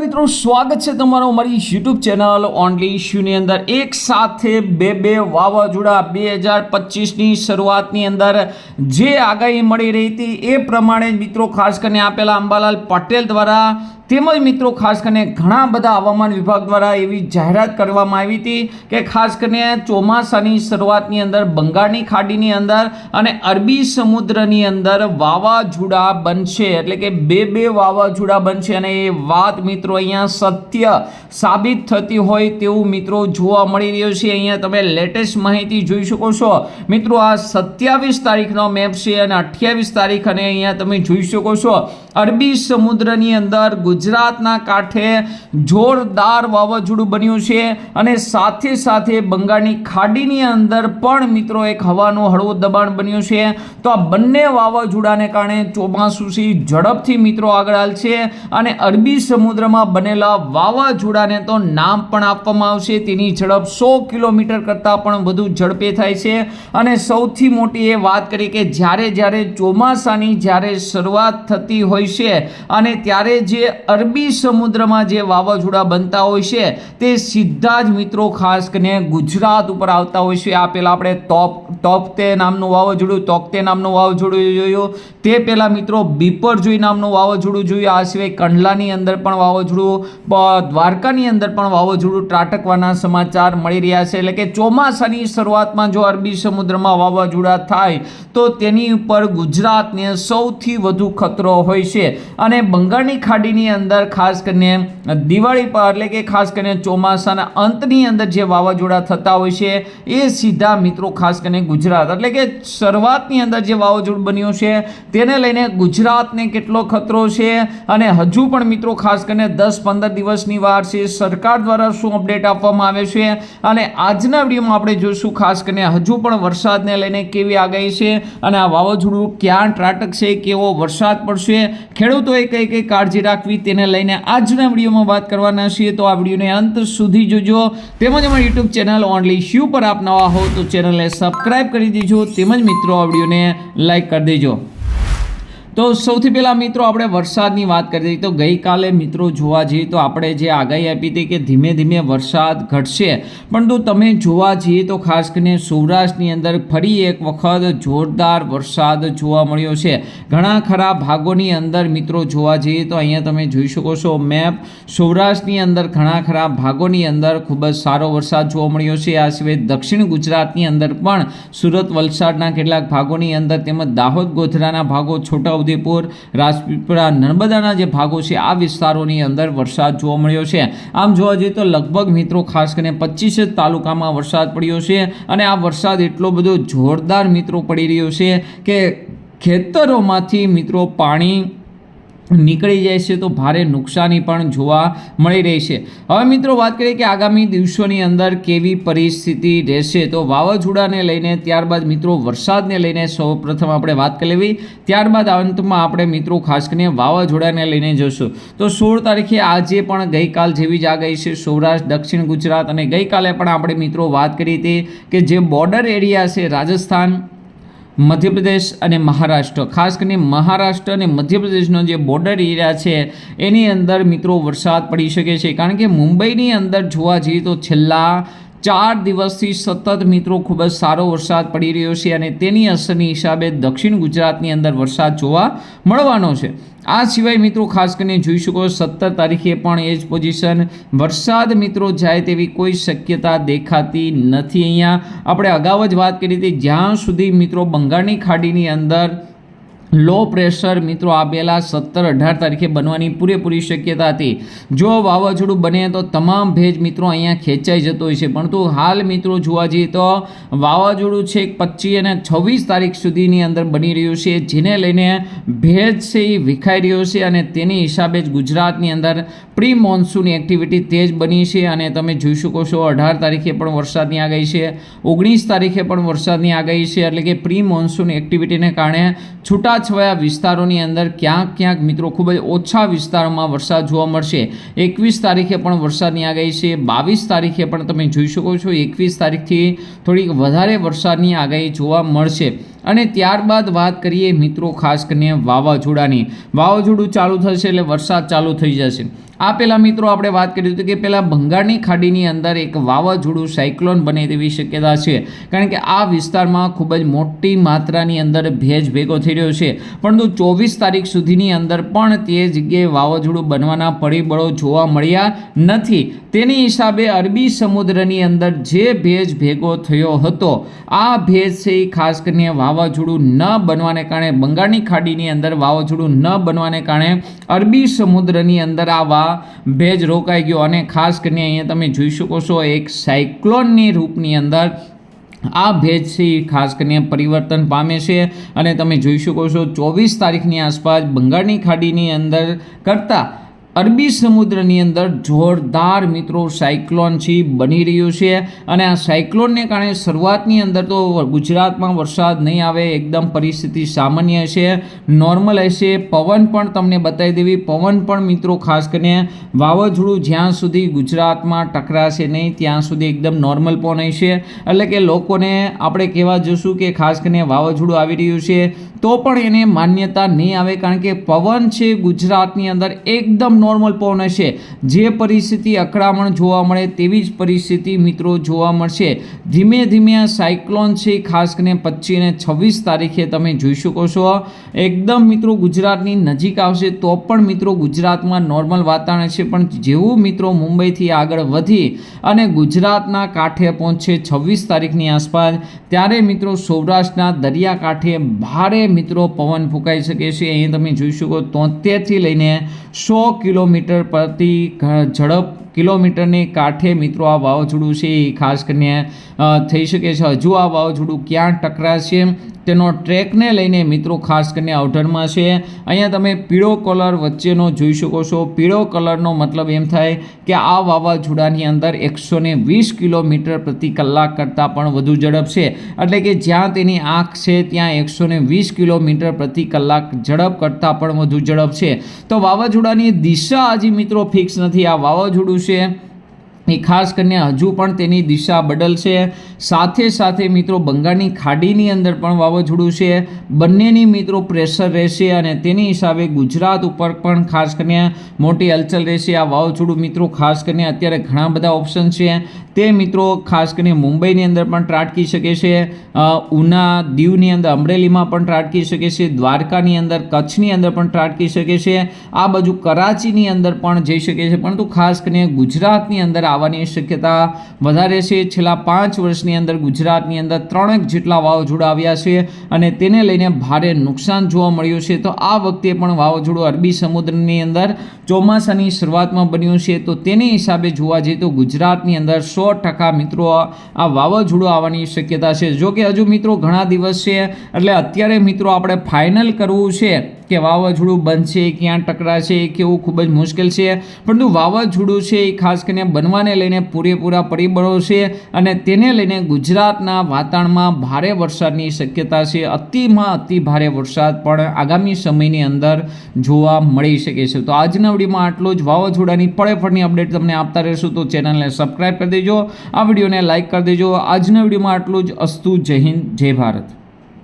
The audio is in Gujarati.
મિત્રો, સ્વાગત છે તમારું મારી યુટ્યુબ ચેનલ ઓનલી ઇશ્યુની અંદર. એક સાથે બે બે વાવાઝોડા બે હજાર પચીસની શરૂઆતની અંદર જે આગાહી મળી રહી હતી એ પ્રમાણે મિત્રો, ખાસ કરીને આપેલા અંબાલાલ પટેલ દ્વારા તેમજ મિત્રો, ખાસ કરીને ઘણા બધા હવામાન વિભાગ દ્વારા એવી જાહેરાત કરવામાં આવી હતી કે ખાસ કરીને ચોમાસાની શરૂઆતની અંદર, બંગાળની ખાડીની અંદર અને અરબી સમુદ્રની અંદર વાવાઝોડા બનશે. એટલે કે બે બે વાવાઝોડા બનશે અને એ વાત મિત્રો અહીંયા સત્ય સાબિત થતી હોય તેવું મિત્રો જોવા મળી રહ્યું છે. અહીંયા તમે લેટેસ્ટ માહિતી જોઈ શકો છો. મિત્રો, આ સત્યાવીસ તારીખનો મેપ છે અને અઠ્યાવીસ તારીખ અને અહીંયા તમે જોઈ શકો છો. અરબી સમુદ્રની અંદર ગુજરાતના કાંઠે જોરદાર વાવાઝોડું બન્યું છે અને સાથે સાથે બંગાળની ખાડીની અંદર પણ મિત્રો એક હવાનું હળવું દબાણ બન્યું છે. તો આ બંને વાવાઝોડાને કારણે ચોમાસુસી ઝડપથી મિત્રો આગળ હાલશે અને અરબી સમુદ્રમાં બનેલા વાવાઝોડાને તો નામ પણ આપવામાં આવશે. તેની ઝડપ સો કિલોમીટર કરતાં પણ વધુ ઝડપે થાય છે. અને સૌથી મોટી એ વાત કરી કે જ્યારે જ્યારે ચોમાસાની જ્યારે શરૂઆત થતી હોય છે અને ત્યારે જે અરબી સમુદ્રમાં જે વાવાઝોડા બનતા હોય છે, તે સીધા જ મિત્રો ખાસ કરીને ગુજરાત ઉપર આવતા હોય છે. આ પહેલાં આપણે ટોપ ટોપતે નામનું વાવાઝોડું, તોકતે નામનું વાવાઝોડું જોયું. તે પહેલાં મિત્રો બીપરજોઈ નામનું વાવાઝોડું જોયું. આ સિવાય કંડલાની અંદર પણ વાવાઝોડું દ્વારકાની અંદર પણ વાવાઝોડું ત્રાટકવાના સમાચાર મળી રહ્યા છે. એટલે કે ચોમાસાની શરૂઆતમાં જો અરબી સમુદ્રમાં વાવાઝોડા થાય, તો તેની ઉપર ગુજરાતને સૌથી વધુ ખતરો હોય છે. અને બંગાળની ખાડીની અંદર ખાસ કરીને દિવાળી પર, એટલે કે ખાસ કરીને ચોમાસાના અંતની અંદર જે વાવાઝોડા થતા હોય છે, એ સીધા મિત્રો ખાસ કરીને ગુજરાત, એટલે કે શરૂઆતની અંદર જે વાવાઝોડું બન્યું છે, તેને લઈને ગુજરાતને કેટલો ખતરો છે, અને હજુ પણ મિત્રો ખાસ કરીને દસ પંદર દિવસની વાર છે, સરકાર દ્વારા શું અપડેટ આપવામાં આવે છે, અને આજના વિડીયોમાં આપણે જોઈશું ખાસ કરીને હજુ પણ વરસાદને લઈને કેવી આગાહી છે, અને આ વાવાઝોડું ક્યાં ત્રાટકશે, કેવો વરસાદ પડશે, ખેડૂતોએ કઈ કઈ કાળજી રાખવી તેને લઈને આજના વિડીયોમાં વાત કરવાના છીએ. તો આ વિડીયોને અંત સુધી જોજો. તેમજ અમારી યુટ્યુબ ચેનલ ઓનલી શ્યુ પર આપ નવા હો તો ચેનલને સબસ્ક્રાઈબ કરી દેજો. તેમજ મિત્રો, આ વિડીયોને લાઈક કરી દેજો. તો સૌથી પહેલાં મિત્રો આપણે વરસાદની વાત કરી હતી તો ગઈકાલે મિત્રો જોવા જઈએ તો આપણે જે આગાહી આપી હતી કે ધીમે ધીમે વરસાદ ઘટશે. પરંતુ તમે જોવા જઈએ તો ખાસ કરીને સૌરાષ્ટ્રની અંદર ફરી એક વખત જોરદાર વરસાદ જોવા મળ્યો છે. ઘણા ખરા ભાગોની અંદર મિત્રો જોવા જઈએ તો અહીંયા તમે જોઈ શકો છો મેપ. સૌરાષ્ટ્રની અંદર ઘણા ખરા ભાગોની અંદર ખૂબ જ સારો વરસાદ જોવા મળ્યો છે. આ સિવાય દક્ષિણ ગુજરાતની અંદર પણ સુરત, વલસાડના કેટલાક ભાગોની અંદર તેમજ દાહોદ, ગોધરાના ભાગો છોટાઉદેપુર રાજપીપળા, નર્મદાના જે ભાગો છે, આ વિસ્તારોની અંદર વરસાદ જોવા મળ્યો છે. આમ જોવા જઈએ તો લગભગ મિત્રો ખાસ કરીને પચીસ જ તાલુકામાં વરસાદ પડ્યો છે અને આ વરસાદ એટલો બધો જોરદાર મિત્રો પડી રહ્યો છે કે ખેતરોમાંથી મિત્રો પાણી નીકળી જાય છે તો ભારે નુકસાની પણ જોવા મળી રહી છે. હવે મિત્રો વાત કરીએ કે આગામી દિવસોની અંદર કેવી પરિસ્થિતિ રહેશે? તો વાવાઝોડાને લઈને ત્યારબાદ મિત્રો વરસાદને લઈને સૌ પ્રથમ આપણે વાત કરી લેવી. ત્યારબાદ અંતમાં આપણે મિત્રો ખાસ કરીને વાવાઝોડાને લઈને જોશું. તો સોળ તારીખે આજે પણ ગઈકાલ જેવી જ આગાહી છે. સૌરાષ્ટ્ર, દક્ષિણ ગુજરાત અને ગઈકાલે પણ આપણે મિત્રો વાત કરી હતી કે જે બોર્ડર એરિયા છે રાજસ્થાન મધ્યપ્રદેશ અને મહારાષ્ટ્ર. ખાસ કરીને મહારાષ્ટ્ર અને મધ્યપ્રદેશનો જે બોર્ડર એરિયા છે, એની અંદર મિત્રો વરસાદ પડી શકે છે. કારણ કે મુંબઈની અંદર જોવા જઈએ તો છેલ્લા ચાર દિવસથી સતત મિત્રો ખૂબ જ સારો વરસાદ પડી રહ્યો છે અને તેની અસરની હિસાબે દક્ષિણ ગુજરાતની અંદર વરસાદ જોવા મળવાનો છે. આ સિવાય મિત્રો ખાસ કરીને જોઈ શકો સત્તર તારીખે પણ એ જ પોઝિશન વરસાદ મિત્રો જાય તેવી કોઈ શક્યતા દેખાતી નથી અહીંયા. આપણે અગાઉ જ વાત કરી હતી, જ્યાં સુધી મિત્રો બંગાળની ખાડીની અંદર લો પ્રેશર મિત્રો આપેલા સત્તર અઢાર તારીખે બનવાની પૂરેપૂરી શક્યતા હતી. જો વાવાઝોડું બને તો તમામ ભેજ મિત્રો અહીંયા ખેંચાઈ જતો હોય છે. પરંતુ હાલ મિત્રો જોવા જઈએ તો વાવાઝોડું છે પચીસ અને છવ્વીસ તારીખ સુધીની અંદર બની રહ્યું છે, જેને લઈને ભેજ છે એ વિખાઈ રહ્યો છે અને તેની હિસાબે જ ગુજરાતની અંદર પ્રી મોન્સૂન એક્ટિવિટી તેજ બની છે અને તમે જોઈ શકો છો અઢાર તારીખે પણ વરસાદની આગાહી છે, ઓગણીસ તારીખે પણ વરસાદની આગાહી છે, એટલે કે પ્રી મોન્સૂન એક્ટિવિટીને કારણે છૂટાછવાયા વિસ્તારોની અંદર ક્યાંક ક્યાંક મિત્રો ખૂબ જ ઓછા વિસ્તારોમાં વરસાદ જોવા મળશે. એકવીસ તારીખે પણ વરસાદની આગાહી છે. બાવીસ તારીખે પણ તમે જોઈ શકો છો. એકવીસ તારીખથી થોડીક વધારે વરસાદની આગાહી જોવા મળશે. અને ત્યારબાદ વાત કરીએ મિત્રો ખાસ કરીને વાવાઝોડાની. વાવાઝોડું ચાલુ થશે એટલે વરસાદ ચાલુ થઈ જશે. આ પહેલાં મિત્રો આપણે વાત કરી હતી કે પહેલાં બંગાળની ખાડીની અંદર એક વાવાઝોડું સાયક્લોન બને તેવી શક્યતા છે. કારણ કે આ વિસ્તારમાં ખૂબ જ મોટી માત્રાની અંદર ભેજ ભેગો થઈ રહ્યો છે. પરંતુ ચોવીસ તારીખ સુધીની અંદર પણ તે જગ્યાએ વાવાઝોડું બનવાના પરિબળો જોવા મળ્યા નથી. તેની હિસાબે અરબી સમુદ્રની અંદર જે ભેજ ભેગો થયો હતો, આ ભેજ છે એ ખાસ કરીને વાવાઝોડું ન બનવાને કારણે, બંગાળની ખાડીની અંદર વાવાઝોડું ન બનવાને કારણે અરબી સમુદ્રની અંદર આ વા ભેજ રોકાઈ ગયો અને ખાસ કરીને અહીંયા તમે જોઈ શકો છો, એક સાયક્લોનની રૂપની અંદર આ ભેજ છે ખાસ કરીને પરિવર્તન પામે છે અને તમે જોઈ શકો છો ચોવીસ તારીખની આસપાસ બંગાળની ખાડીની અંદર કરતાં અરબી સમુદ્રની અંદર જોરદાર મિત્રો સાયક્લોન છે, બની રહ્યું છે અને આ સાયક્લોનને કારણે શરૂઆતની અંદર તો ગુજરાતમાં વરસાદ નહીં આવે, એકદમ પરિસ્થિતિ સામાન્ય છે, નોર્મલ હશે. પવન પણ તમને બતાવી દેવી, પવન પણ મિત્રો ખાસ કરીને વાવાઝોડું જ્યાં સુધી ગુજરાતમાં ટકરાશે નહીં, ત્યાં સુધી એકદમ નોર્મલ પવન હશે. એટલે કે લોકોને આપણે કહેવા જશું કે ખાસ કરીને વાવાઝોડું આવી રહ્યું છે તો પણ એને માન્યતા નહીં આવે કારણ કે પવન છે ગુજરાતની અંદર એકદમ નોર્મલ પવન હશે. જે પરિસ્થિતિ અકળામણ જોવા મળે તેવી જ પરિસ્થિતિ મિત્રો જોવા મળશે. ધીમે ધીમે આ સાયક્લોન છે ખાસ કરીને પચીસ અને છવ્વીસ તારીખે તમે જોઈ શકો છો. એકદમ મિત્રો ગુજરાતની નજીક આવશે તો પણ મિત્રો ગુજરાતમાં નોર્મલ વાતાવરણ છે પણ જેવું મિત્રો મુંબઈથી આગળ વધી અને ગુજરાતના કાંઠે પહોંચશે છવ્વીસ તારીખની આસપાસ, ત્યારે મિત્રો સૌરાષ્ટ્રના દરિયાકાંઠે ભારે મિત્રો પવન ફૂંકાઈ શકે છે. અહીં તમે જોઈ શકો તોતેરથી લઈને સો કિલોમીટર પ્રતિ ઝડપ કિલોમીટરની કાંઠે મિત્રો આ વાવાઝોડું છે. એ ખાસ કરીને થઈ શકે છે. હજુ આ વાવાઝોડું ક્યાં ટકરાશે? તેનો ટ્રેકને લઈને મિત્રો ખાસ કરીને અવઢણમાં છે. અહીંયા તમે પીળો કલર વચ્ચેનો જોઈ શકો છો. પીળો કલરનો મતલબ એમ થાય કે આ વાવાઝોડાની અંદર એકસો વીસ કિલોમીટર પ્રતિ કલાક કરતાં પણ વધુ ઝડપ છે. એટલે કે જ્યાં તેની આંખ છે, ત્યાં એકસો વીસ કિલોમીટર પ્રતિ કલાક ઝડપ કરતાં પણ વધુ ઝડપ છે. તો વાવાઝોડાની દિશા હજી મિત્રો ફિક્સ નથી. આ વાવાઝોડું છે. એ ખાસ કરીને હજુ પણ તેની દિશા બદલશે. સાથે સાથે મિત્રો, બંગાળની ખાડીની અંદર પણ વાવાઝોડું છે. બંનેની મિત્રો પ્રેશર રહેશે અને તેની હિસાબે ગુજરાત ઉપર પણ ખાસ કરીને મોટી હલચલ રહેશે. આ વાવાઝોડું મિત્રો ખાસ કરીને અત્યારે ઘણા બધા ઓપ્શન છે. તે મિત્રો ખાસ કરીને મુંબઈની અંદર પણ ત્રાટકી શકે છે. ઉના દીવની અંદર, અમરેલીમાં પણ ત્રાટકી શકે છે. દ્વારકાની અંદર, કચ્છની અંદર પણ ત્રાટકી શકે છે. આ બાજુ કરાચીની અંદર પણ જઈ શકે છે. પરંતુ ખાસ કરીને ગુજરાતની અંદર આવવાની શક્યતા વધારે છે. છેલ્લા પાંચ વર્ષની અંદર ગુજરાતની અંદર ત્રણેક જેટલા વાવાઝોડા આવ્યા છે અને તેને લઈને ભારે નુકસાન જોવા મળ્યું છે. તો આ વખતે પણ વાવાઝોડું અરબી સમુદ્રની અંદર ચોમાસાની શરૂઆતમાં બન્યું છે. તો તેની હિસાબે જોવા જઈએ તો ગુજરાતની અંદર સો ટકા મિત્રો આ વાવાઝોડું આવવાની શક્યતા છે. જોકે હજુ મિત્રો ઘણા દિવસ છે, એટલે અત્યારે મિત્રો આપણે ફાઇનલ કરવું છે. કે વાવાઝોડું બનશે, ક્યાં ટકરાશે, કેવું ખૂબ જ મુશ્કેલ છે. પરંતુ વાવાઝોડું છે એ ખાસ કરીને બનવાને લઈને પૂરેપૂરા પરિબળો છે અને તેને લઈને ગુજરાતના વાતાવરણમાં ભારે વરસાદની શક્યતા છે. અતિમાં અતિ ભારે વરસાદ પણ આગામી સમયની અંદર જોવા મળી શકે છે. તો આજના વિડીયોમાં આટલું જ. વાવાઝોડાની પડે અપડેટ તમને આપતા રહેશું. તો ચેનલને સબસ્ક્રાઈબ કરી દેજો. આ વિડીયોને લાઇક કરી દેજો. આજના વિડીયોમાં આટલું જ. અસ્તુ જય હિન્દ, જય ભારત.